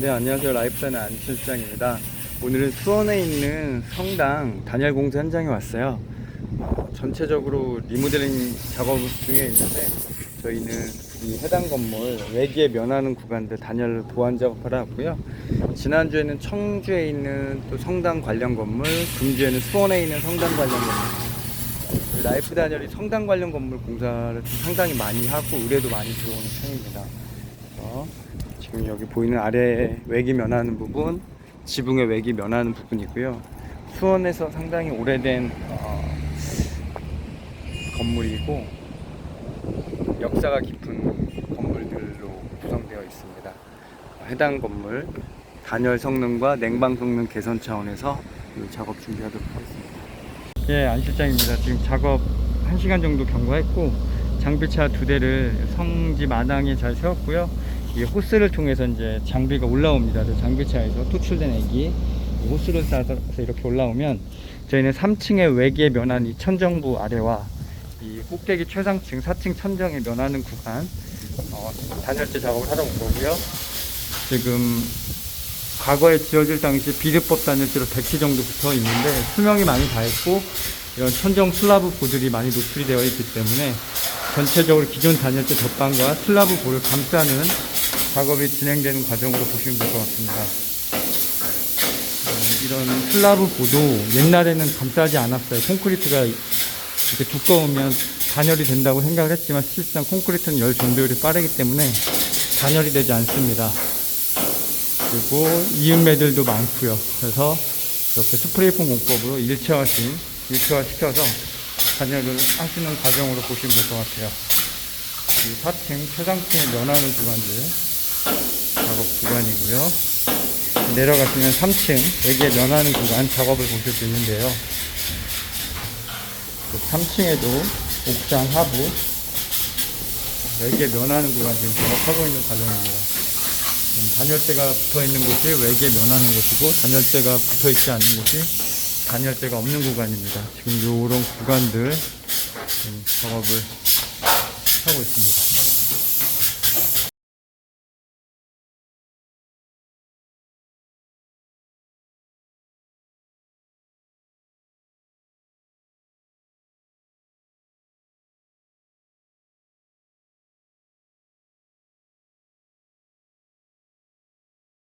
네, 안녕하세요. 라이프단의 안 실장입니다. 오늘은 수원에 있는 성당 단열 공사 현장에 왔어요. 어, 전체적으로 리모델링 작업 중에 있는데 저희는 이 해당 건물 외기에 면하는 구간들 단열 보완 작업하러 왔고요. 지난주에는 청주에 있는 또 성당 관련 건물, 금주에는 수원에 있는 성당 관련 건물. 그 라이프 단열이 성당 관련 건물 공사를 좀 상당히 많이 하고 의뢰도 많이 들어오는 편입니다. 그래서 지금 여기 보이는 아래 외기 면하는 부분, 지붕의 외기 면하는 부분이고요. 수원에서 상당히 오래된 어, 건물이고 역사가 깊은 건물들로 구성되어 있습니다. 해당 건물 단열 성능과 냉방 성능 개선 차원에서 이 작업 준비하도록 하겠습니다. 예, 안 실장입니다. 지금 작업 1시간 정도 경과했고 장비차 두 대를 성지 마당에 잘 세웠고요. 이 호스를 통해서 이제 장비가 올라옵니다. 저 장비차에서 토출된 액이 이 호스를 쏴서 이렇게 올라오면 저희는 3층의 외기에 면한 이 천정부 아래와 이 꼭대기 최상층 4층 천정에 면하는 구간 어, 단열재 작업을 하러 온 거고요. 지금 과거에 지어질 당시 비례법 단열재로 100기 정도 붙어 있는데 수명이 많이 다 있고 이런 천정 슬라브 보들이 많이 노출이 되어 있기 때문에 전체적으로 기존 단열재 덧방과 슬라브 볼을 감싸는 작업이 진행되는 과정으로 보시면 될 것 같습니다. 음, 이런 슬라브 보도 옛날에는 감싸지 않았어요. 콘크리트가 이렇게 두꺼우면 단열이 된다고 생각을 했지만 실상 콘크리트는 열 전도율이 빠르기 때문에 단열이 되지 않습니다. 그리고 이음매들도 많고요. 그래서 이렇게 스프레이폼 공법으로 일체화신, 일체화 시켜서 단열을 하시는 과정으로 보시면 될 것 같아요. 이 4층, 최상층에 면하는 구간들 작업 구간이고요. 내려가시면 3층, 여기에 면하는 구간 작업을 보실 수 있는데요. 3층에도 옥상 하부, 여기에 면하는 구간 지금 작업하고 있는 과정입니다. 음, 단열대가 붙어 있는 곳이 외계 면하는 곳이고 단열대가 붙어 있지 않는 곳이 단열대가 없는 구간입니다. 지금 요런 구간들 작업을 하고 있습니다.